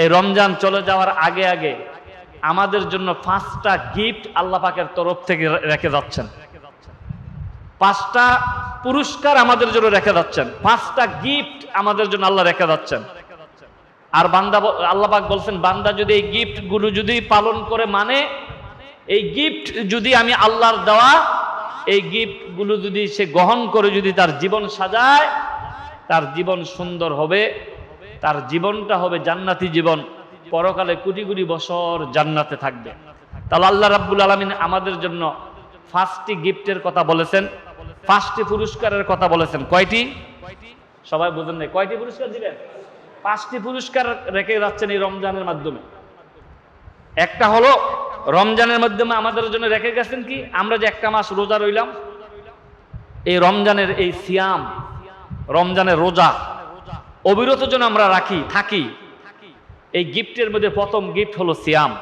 এই রমজান চলে যাওয়ার আগে আগে আমাদের জন্য পাঁচটা গিফট আল্লাহ পাকের তরফ থেকে রেখে যাচ্ছেন। পাঁচটা পুরস্কার আমাদের জন্য রেখে যাচ্ছেন। পাঁচটা গিফট আমাদের জন্য আল্লাহ রেখে যাচ্ছেন। আর বান্দা আল্লাহ পাক বলছেন, বান্দা যদি এই গিফটগুলো যদি পালন করে মানে এই গিফট যদি আমি আল্লাহর দেওয়া, এই গিফটগুলো যদি সে গ্রহণ করে যদি তার জীবন সাজায়, তার জীবন সুন্দর হবে। তার জীবনটা হবে জান্নাতি জীবন। পরকালে কোটি কোটি বছর জান্নাতে থাকবে। তাহলে আল্লাহ রাব্বুল আলমিন আমাদের জন্য পাঁচটি গিফটের কথা বলেছেন পাঁচটি পুরস্কারের কথা বলেছেন। কয়টি? সবাই বুঝেন নাই, কয়টি পুরস্কার দিবেন? পাঁচটি পুরস্কার রেখে যাচ্ছেন এই রমজানের মাধ্যমে। একটা হলো, রমজানের মাধ্যমে আমাদের জন্য রেখে গেছেন কি? আমরা যে একটা মাস রোজা রইলাম, এই রমজানের এই সিয়াম, রমজানের রোজা অবিরত যেন আমরা রাখি, থাকি। এই গিফটের মধ্যে প্রথম গিফট হলো সিয়াম।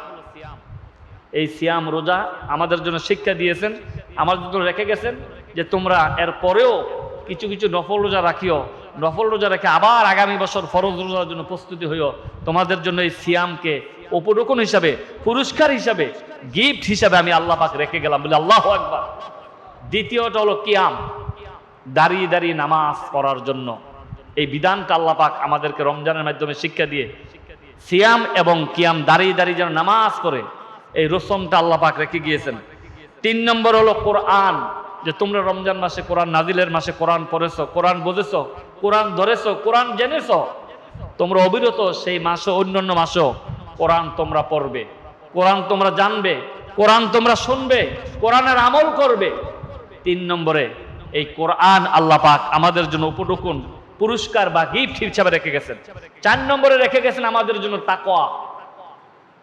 এই সিয়াম রোজা আমাদের জন্য শিক্ষা দিয়েছেন আমাদের জন্য রেখে গেছেন যে তোমরা এর পরেও কিছু কিছু নফল রোজা রাখিও। নফল রোজা রেখে আবার আগামী বছর ফরজ রোজার জন্য প্রস্তুতি হইও। তোমাদের জন্য এই সিয়ামকে উপরোকন হিসাবে, পুরস্কার হিসাবে, গিফট হিসাবে আমি আল্লাহ পাক রেখে গেলাম। বলে, আল্লাহ একবার দ্বিতীয়টা হলো কিয়াম, দাঁড়িয়ে দাঁড়িয়ে নামাজ পড়ার জন্য। এই বিধানটা আল্লাহ পাক আমাদেরকে রমজানের মাধ্যমে শিক্ষা দিয়ে, সিয়াম এবং কিয়াম দাঁড়িয়ে দাঁড়িয়ে যেন নামাজ পড়ে, এই রসমটা আল্লাহ পাক রেখে গিয়েছেন। তিন নম্বর হলো কোরআন, যে তোমরা রমজান মাসে কোরআন নাজিলের মাসে কোরআন পড়েছ, কোরআন বুঝেছ, কোরআন ধরেছো, কোরআন জেনেছো, তোমরা অবিরত সেই মাসে অন্যান্য মাসেও কোরআন তোমরা পড়বে। কোরআন তোমরা জানবে, কোরআন তোমরা শুনবে, কোরআনের আমল করবে। তিন নম্বরে এই কোরআন আল্লাহ পাক আমাদের জন্য উপটুকুন পুরস্কার বা গিফট হিসাবে রেখে গেছেন। চার নম্বরে রেখে গেছেন আমাদের জন্য তাকওয়া।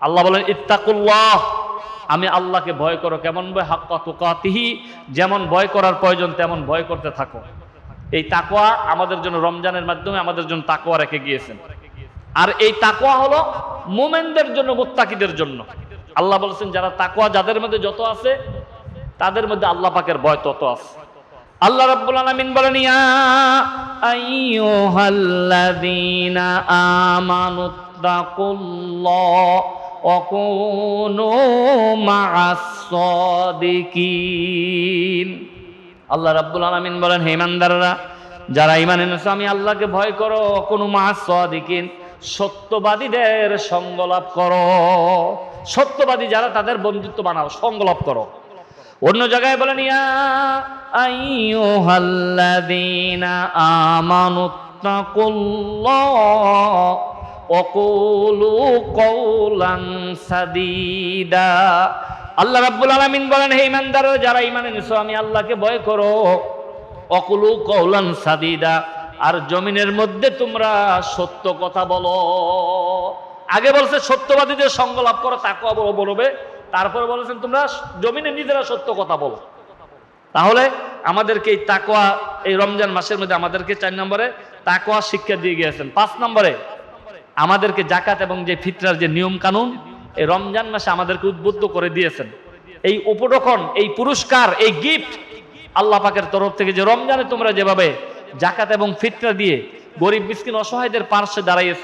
আল্লাহ বলেন, ইত্তাকুল্লাহ। আমি আল্লাহকে ভয় করো, কেমন ভয়? হাক্কা তুকাতিহি, যেমন ভয় করার প্রয়োজন, তেমন ভয় করতে থাকো। এই তাকওয়া আমাদের জন্য, রমজানের মাধ্যমে আমাদের জন্য তাকওয়া রেখে গিয়েছেন। আর এই তাকওয়া হলো মোমেনদের জন্য, মুত্তাকিদের জন্য। আল্লাহ বলেছেন, যারা তাকওয়া, যাদের মধ্যে যত আছে, তাদের মধ্যে আল্লাহ পাকের ভয় তত আছে। আল্লাহ রাব্বুল আলামিন বলেন, ইয়া আইয়ুহাল্লাযীনা আমানু তাকুল্লাহ ওয়া কুনু মা'আস সাদিকিন। আল্লাহ রাব্বুল আলামিন বলেন, হে ইমানদাররা, যারা ঈমান এনেছো, আমি আল্লাহকে ভয় করো কোনো মা'আস সাদিকিন, সত্যবাদীদের সঙ্গলাভ করো। সত্যবাদী যারা তাদের বন্ধুত্ব বানাও সঙ্গলাভ করো। অন্য জায়গায় বলেন, ইয়া আইয়ুহাল্লাযীনা আমানুত্তাকুল্লাহ ওয়া কুলু কওলান সাদীদা। আল্লাহ রাব্বুল আলামিন বলেন, হে ইমানদাররা যারা ঈমান এনেছো, আমি আল্লাহকে ভয় করো। অকুলু কৌলান সাদিদা, আর জমিনের মধ্যে তোমরা সত্য কথা বলো। আগে বলছে, সত্যবাদীদের সঙ্গ লাভ করো, তাকে বলবে। তারপরে বলেছেন, তোমরা জমিনে নিজেরা সত্য কথা বলো। তাহলে আমাদেরকে এই তাকোয়া এই রমজান মাসের মধ্যে আমাদেরকে চার নম্বরে তাকোয়া শিক্ষা দিয়ে গিয়েছেন। পাঁচ নম্বরে আমাদেরকে জাকাত এবং যে ফিতরার যে নিয়ম কানুন, এই রমজান মাসে আমাদেরকে উদ্বুদ্ধ করে দিয়েছেন। এই উপরক্ষণ এই পুরস্কার, এই গিফট আল্লাহ পাকের তরফ থেকে যে রমজানে তোমরা যেভাবে জাকাত এবং ফিতরা দিয়ে গরিব, মিসকিন, অসহায়দের পার্শ্বে দাঁড়াইয়েছ,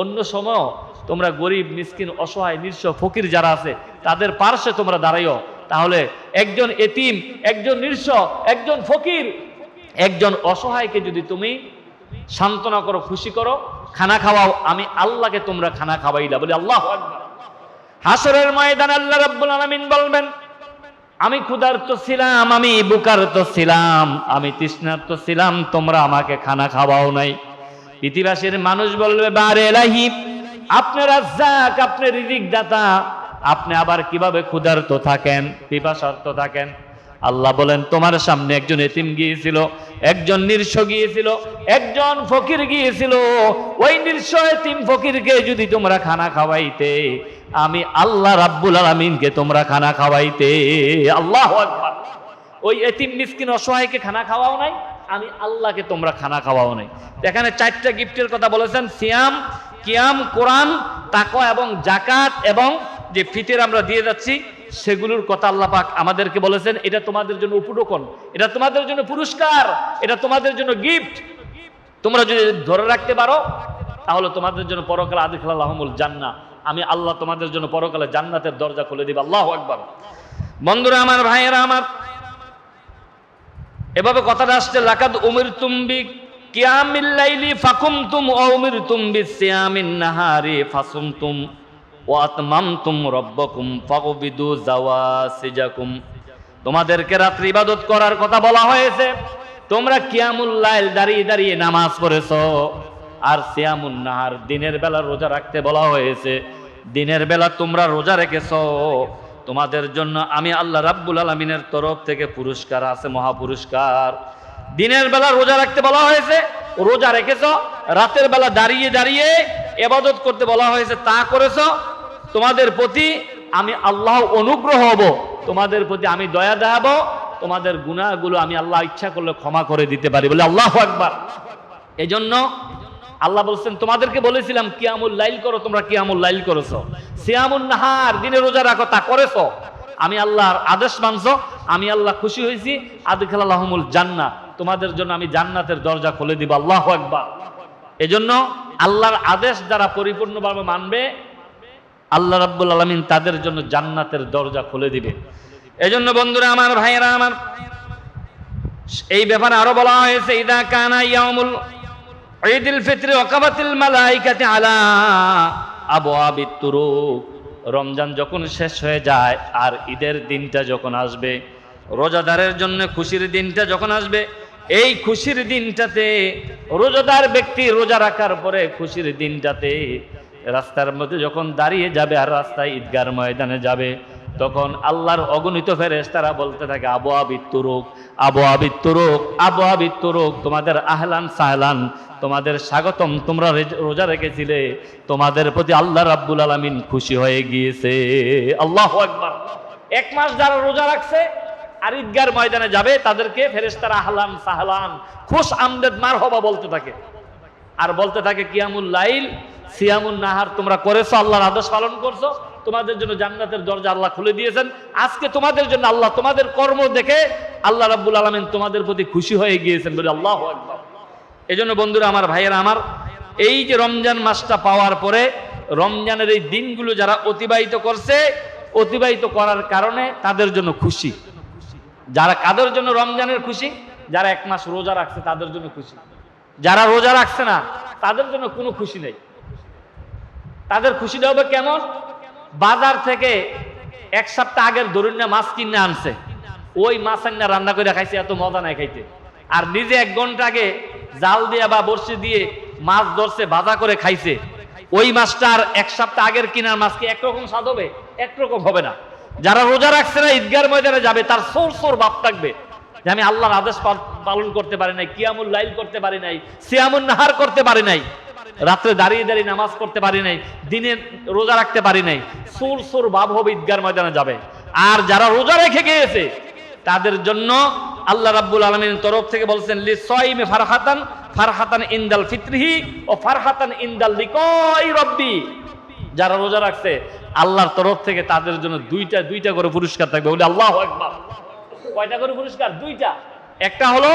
অন্য সময় তোমরা গরিব, মিসকিন, অসহায়, নিঃস্ব, ফকির যারা আছে, তাদের পার্শ্বে তোমরা দাঁড়াইও। তাহলে একজন এতিম, একজন নিঃস্ব একজন ফকির, একজন অসহায়কে যদি তুমি সান্ত্বনা করো, খুশি করো, খানা খাওয়াও, আমি আল্লাহকে তোমরা খানা খাওয়াইলা বলি আল্লাহ হাসরের ময়দান আল্লাহ রাব্বুল আলামিন বলবেন, আমি ক্ষুধার্ত ছিলাম, আমি বুকার্ত ছিলাম, আমি তৃষ্ণার্ত ছিলাম, তোমরা আমাকে খানা খাওয়াও নাই। পৃথিবাসীর মানুষ বলবে, বারে আপনার আপনি রিজিক দাতা আপনি আবার কীভাবে ক্ষুধার্ত থাকেন, পিপাসার্ত থাকেন? আল্লাহ বলেন, তোমার সামনে একজন এতিম গিয়েছিল, একজন নিঃস্ব গিয়েছিল, একজন ফকির গিয়েছিল। ওই নিঃস্ব এতিম ফকিরকে যদি তোমরা খানা খাওয়াইতে, আমি আল্লাহ রাব্বুল আলামিনকে তোমরা খানা খাওয়াইতে। আল্লাহ ওই এতিম মিসকিন অসহায়কে খানা খাওয়াও নাই, আমি আল্লাহকে তোমরা খানা খাওয়াও নাই। এখানে চারটা গিফটের কথা বলেছেন, সিয়াম, কিয়াম, কোরআন, তাকওয়া এবং জাকাত এবং যে ফিতের আমরা দিয়ে যাচ্ছি, সেগুলোর কথা আল্লাহ পাক আমাদেরকে বলেছেন, এটা তোমাদের জন্য উপটোকন, এটা তোমাদের জন্য পুরস্কার, এটা তোমাদের জন্য গিফট তোমরা যদি ধরে রাখতে পারো, তাহলে তোমাদের জন্য পরকালে আদিখালাহমুল জান্না আমি আল্লাহ তোমাদের জন্য পরকালে জান্নাতের দরজা খুলে দিব, আল্লাহ একবার বন্ধুরা আমার, ভাইয়েরা আমার, এভাবে কথাটা আসছে, লাকাদ উমির তুম্বি কিয়ামিল লাইলি ফাকুমতুম ও উমির তুম্বি সিয়ামিন নাহারি ফাসুমতুম। ওয়া রব্বাকুম তোমাদেরকে রাত্রি ইবাদত করার কথা বলা হয়েছে। তোমরা কিয়ামুল লাইল দাঁড়িয়ে দাঁড়িয়ে নামাজ পড়েছো। আর সিয়ামুন নাহার দিনের বেলা রোজা রাখতে বলা হয়েছে। দিনের বেলা তোমরা রোজা রেখেছো। তোমাদের জন্য আমি আল্লাহ রাব্বুল আলমিনের তরফ থেকে পুরস্কার আছে মহা পুরস্কার দিনের বেলা রোজা রাখতে বলা হয়েছে, রোজা রেখেছ। রাতের বেলা দাঁড়িয়ে দাঁড়িয়ে এবাদত করতে বলা হয়েছে, তা করেছ। তোমাদের প্রতি আমি আল্লাহ অনুগ্রহ হব, তোমাদের প্রতি আমি দয়া দেখাবো, তোমাদের গুণাগুলো আমি আল্লাহ ইচ্ছা করলে ক্ষমা করে দিতে পারি বলে আল্লাহ একবার এজন্য আল্লাহ বলছেন, তোমাদেরকে বলেছিলাম, কিয়ামুল লাইল করো, তোমরা কিয়ামুল লাইল করেছ। সিয়ামুল নাহার দিনে রোজা রাখো, তা করেছ। আমি আল্লাহর আদেশ মানছো, আমি আল্লাহ খুশি হয়েছি। আদিখালাহমুল জান্না তোমাদের জন্য আমি জান্নাতের দরজা খুলে দিব, আল্লাহ একবার এজন্য আল্লাহর আদেশ যারা পরিপূর্ণভাবে মানবে আল্লাহ রাব্বুল আলমিন তাদের জন্য জান্নাতের দরজা খুলে দিবে। এজন্য বন্ধুরা আমার ভাইয়েরা, আমার এই ব্যাপারে আরও বলা হয়েছে, ইদা কানা ইয়ামুল ঈদুল ফিত্র ওয়াকাবাতিল মালাইকাতি আলা আবওয়াবিত তুরুক। রমজান যখন শেষ হয়ে যায় আর ঈদের দিনটা যখন আসবে, রোজাদারের জন্য খুশির দিনটা যখন আসবে, এই খুশির দিনটাতে রোজাদার ব্যক্তি রোজা রাখার পরে খুশির দিনটাতে রাস্তার মধ্যে যখন দাঁড়িয়ে যাবে আর রাস্তায় ঈদগার ময়দানে যাবে, তখন আল্লাহর অগণিত ফেরেস তারা বলতে থাকে, আবু আবিত্তুরুক আবু আবিত্তুরুক আবু আবিত্তুরুক তোমাদের আহলান সাহলান, তোমাদের স্বাগতম, তোমরা রোজা রেখেছিলে, তোমাদের প্রতি আল্লাহ রাব্বুল আলামিন খুশি হয়ে গিয়েছে। আল্লাহ একবার এক মাস যারা রোজা রাখছে আর ঈদগার ময়দানে যাবে, তাদেরকে ফেরেশতারা আহলান সাহলান, খুশ আমদেদ মার হবা বলতে থাকে। আর বলতে থাকে, কিয়ামুল লাইল সিয়ামুল নাহার তোমরা করেছ, আল্লাহর আদেশ পালন করছ, তোমাদের জন্য জান্নাতের দরজা আল্লাহ খুলে দিয়েছেন। আজকে তোমাদের জন্য আল্লাহ তোমাদের কর্ম দেখে আল্লাহ রাব্বুল আলামিন তোমাদের প্রতি খুশি হয়ে গিয়েছেন বলে আল্লাহ এই জন্য বন্ধুরা, আমার ভাইয়েরা, আমার, এই যে রমজান মাসটা পাওয়ার পরে রমজানের এই দিনগুলো যারা অতিবাহিত করছে, অতিবাহিত করার কারণে তাদের জন্য খুশি। যারা, কাদের জন্য রমজানের খুশি? যারা এক মাস রোজা রাখছে, তাদের জন্য খুশি। যারা রোজা রাখছে না, তাদের জন্য কোনো খুশি নেই। তাদের খুশিটা হবে কেমন? বাজার থেকে এক সপ্তাহ আগের ধরুন না মাছ কিনে আনছে। ওই মাছ আন্না রান্না করে খাইছে, এত মজা নাই খাইতে। আর নিজে এক ঘণ্টা আগে জাল দিয়ে বা বর্ষি দিয়ে মাছ ধরছে, ভাজা করে খাইছে। ওই মাছটা আর এক সপ্তাহ আগের কিনার মাছ কি একরকম স্বাদ হবে? একরকম হবে না। যারা রোজা রাখছে না, ঈদগার ময়দানে যাবে, তার সোর সোর বাপ থাকবে। যে আমি আল্লাহর আদেশ পালন করতে পারি নাই, কিয়ামুল লাইল করতে পারি নাই সিয়ামুল নাহার করতে পারি নাই। রাত্রে দাঁড়িয়ে দাঁড়িয়ে নামাজ পড়তে পারি নাই, দিনে রোজা রাখতে পারি নাই, সুর সুর ভাব হবে ঈদগার ময়দানে যাবে। আর যারা রোজা রেখে গিয়েছে, তাদের জন্য আল্লাহ রাব্বুল আলমীর তরফ থেকে বলছেন, লি সয়মে ফারহাতান ফারহাতান ইন্দাল ফিত্রিহি ও ফারহাতান ইন্দাল লিকই রব্বি। যারা রোজা রাখছে, আল্লাহর তরফ থেকে তাদের জন্য দুইটা দুইটা করে পুরস্কার থাকবে। বলে, আল্লাহ একবার কয়টা করে পুরস্কার? দুইটা। একটা হলো,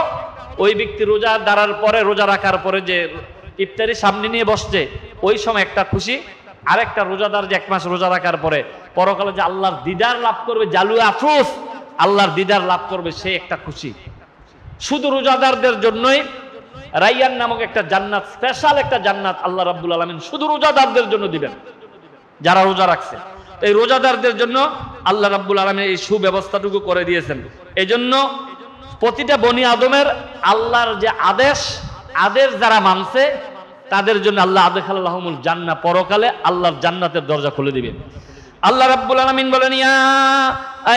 ওই ব্যক্তি রোজা দাঁড়ার পরে, রোজা রাখার পরে যে ইফতারি সামনে নিয়ে বসছে। ওই সময় একটা খুশি, আরেকটা রোজাদার যে এক মাস রোজা রাখার পরে পরকালে যে আল্লাহর দিদার লাভ করবে জালু আফরুস আল্লাহর দিদার লাভ করবে, সে একটা খুশি। শুধু রোজাদারদের জন্যই, রাইয়ান নামক একটা জান্নাত স্পেশাল একটা জান্নাত আল্লাহ রাব্বুল আলমিন শুধু রোজাদারদের জন্য দিবেন, যারা রোজা রাখছে। এই রোজাদারদের জন্য আল্লাহ রাব্বুল আলমী এই সুব্যবস্থাটুকু করে দিয়েছেন। এই জন্য প্রতিটা বনি আদমের আল্লাহর যে আদেশ আদেশ যারা মানছে তাদের জন্য আল্লাহ আদেখ আল্লাহমুল জান্না পরকালে আল্লাহর জান্নাতের দরজা খুলে দিবেন আল্লাহ রাব্বুল আলামিন বলেন, ইয়া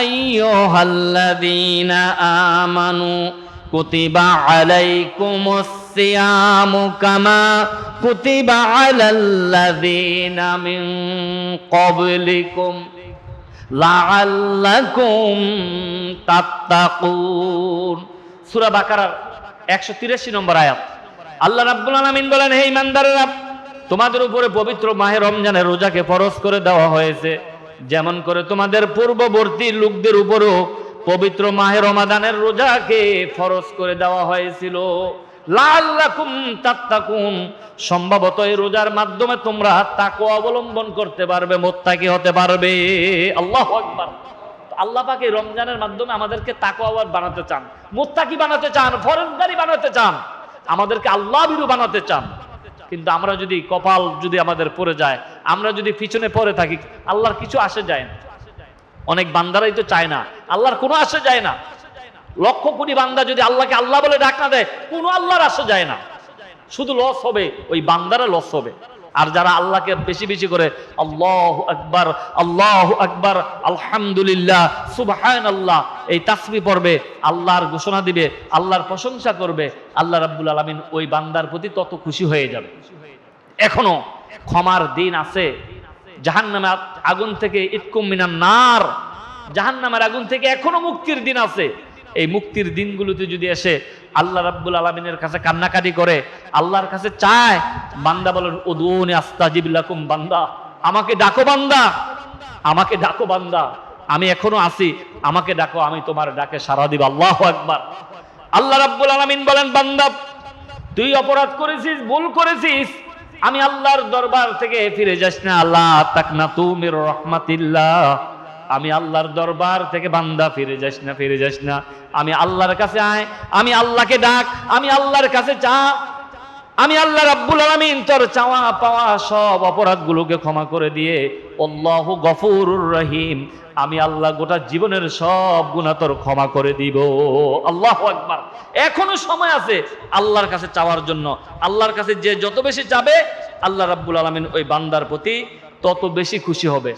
আইয়ুহাল্লাযীনা আমানু, কুতিবা আলাইকুমুস সিয়ামু কামা কুতিবা আলাল্লাযীনা মিন ক্বাবলিকুম লাআল্লাকুম তাত্তাকুন। সূরা বাকারার 183 নম্বর আয়াত। আল্লাহ রাব্বুল আলামিন বলেন, হে ইমানদারেরা, তোমাদের উপরে পবিত্র মাহে রমজানের রোজাকে ফরজ করে দেওয়া হয়েছে। যেমন করে তোমাদের পূর্ববর্তী লোকদের উপরও পবিত্র মাহে রমাদানের রোজাকে ফরজ করে দেওয়া হয়েছিল। লাআল্লাকুম তাত্তাকুন। সম্ভবত এই রোজার মাধ্যমে তোমরা তাকওয়া অবলম্বন করতে পারবে, মোত্তাকি হতে পারবে। আল্লাহু আকবার। আল্লাহ পাক রমজানের মাধ্যমে আমাদেরকে তাকওয়াবাদ বানাতে চান, মোত্তাকি বানাতে চান, ফরজদারি বানাতে চান। আমাদেরকে আল্লাহ বিরু বানাতে চান। কিন্তু আমরা যদি কপাল যদি আমাদের পড়ে যায়, আমরা যদি পিছনে পড়ে থাকি, আল্লাহর কিছু আসে যায় না। অনেক বান্দারাই তো চায় না। আল্লাহর কোনো আসে যায় না। লক্ষ কোটি বান্দা যদি আল্লাহকে আল্লাহ বলে ডাক না দেয়, কোনো আল্লাহর আসে যায় না। শুধু লস হবে, ওই বান্দারা লস হবে। আর যারা আল্লাহকে বেশি বেশি করে আল্লাহ আকবার আল্লাহ আকবার, আলহামদুলিল্লাহ সুবহান আল্লাহ এই তাসবি পড়বে, আল্লাহর ঘোষণা দিবে, আল্লাহর প্রশংসা করবে, আল্লাহ রাব্বুল আলামিন ওই বান্দার প্রতি তত খুশি হয়ে যাবে। এখনও ক্ষমার দিন আছে। জাহান্নামের আগুন থেকে ইটকুম মিনার নার। জাহান্নামের আগুন থেকে এখনও মুক্তির দিন আছে। এই মুক্তির দিনগুলোতে যদি এসে আল্লাহ রাব্বুল আলমিনের কাছে কান্নাকাটি করে, আল্লাহর কাছে চায়, বান্দা বলেন উদুনি আস্তাজিব লাকুম বান্দা, আমাকে ডাকো বান্দা, আমাকে ডাকো বান্দা, আমি এখনও আছি, আমাকে ডাকো, আমি তোমার ডাকে সারা দিব। আল্লাহ একবার আল্লাহ রাব্বুল আলামিন বলেন, বান্দা, তুই অপরাধ করেছিস, ভুল করেছিস, আমি আল্লাহর দরবার থেকে ফিরে যাস না। আল্লাহ তাক না তুমির রহমাতিল্লাহ। আমি আল্লাহর দরবার থেকে বান্দা ফিরে যাস না, ফিরে যাস না। আমি আল্লাহর কাছে আয়, আমি আল্লাহকে ডাক, আমি আল্লাহর কাছে চা। আমি আল্লাহ রাব্বুল আলামিন তোর চাওয়া পাওয়া সব অপরাধগুলোকে ক্ষমা করে দিয়ে আল্লাহু গফুরুর রহিম। আমি আল্লাহ গোটা জীবনের সব গুণা তোর ক্ষমা করে দিব। আল্লাহ আকবার। এখনও সময় আছে আল্লাহর কাছে চাওয়ার জন্য। আল্লাহর কাছে যে যত বেশি চাবে, আল্লাহ রাব্বুল আলামিন ওই বান্দার প্রতি তত বেশি খুশি হবে।